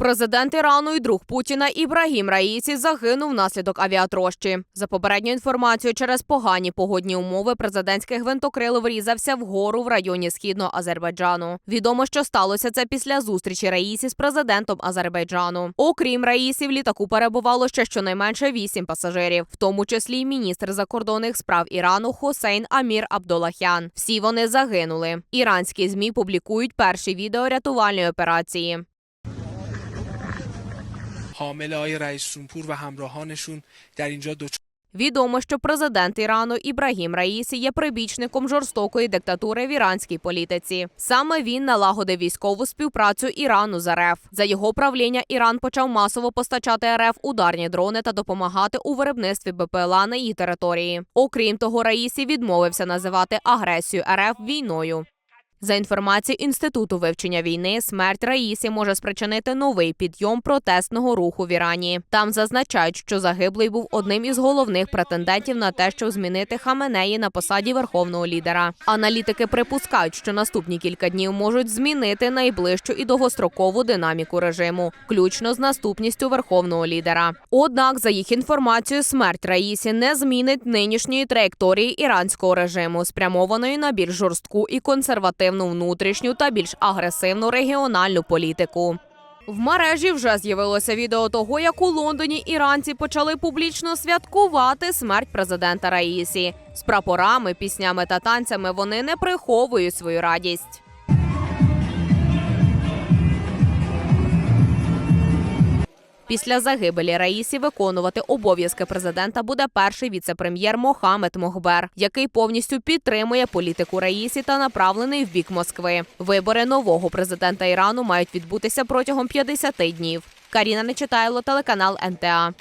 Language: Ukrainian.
Президент Ірану і друг Путіна Ібрагім Раїсі загинув внаслідок авіатрощі. За попередньою інформацією, через погані погодні умови президентський гвинтокрил врізався вгору в районі східного Азербайджану. Відомо, що сталося це після зустрічі Раїсі з президентом Азербайджану. Окрім Раїсі, в літаку перебувало ще щонайменше вісім пасажирів, в тому числі й міністр закордонних справ Ірану Хосейн Амір Абдулахян. Всі вони загинули. Іранські змі публікують перші відео рятувальної операції. حامل آقای رئیس جمهور و همراهانشون در اینجا دچار Відомо, що президент Ірану Ібрагім Раїсі є прибічником жорстокої диктатури в іранській політиці. Саме він налагодив військову співпрацю Ірану з РФ. За його правління Іран почав масово постачати РФ ударні дрони та допомагати у виробництві БПЛА на її території. Окрім того, Раїсі відмовився називати агресію РФ війною. За інформацією інституту вивчення війни, смерть Раїсі може спричинити новий підйом протестного руху в Ірані. Там зазначають, що загиблий був одним із головних претендентів на те, щоб змінити Хаменеї на посаді верховного лідера. Аналітики припускають, що наступні кілька днів можуть змінити найближчу і довгострокову динаміку режиму, включно з наступністю верховного лідера. Однак, за їх інформацією, смерть Раїсі не змінить нинішньої траєкторії іранського режиму, спрямованої на більш жорстку і консервативну внутрішню та більш агресивну регіональну політику. В мережі вже з'явилося відео того, як у Лондоні іранці почали публічно святкувати смерть президента Раїсі. З прапорами, піснями та танцями вони не приховують свою радість. Після загибелі Раїсі виконувати обов'язки президента буде перший віце-прем'єр Мохамед Мохбер, який повністю підтримує політику Раїсі та направлений в бік Москви. Вибори нового президента Ірану мають відбутися протягом 50 днів. Каріна не Нечитайло, телеканал НТА.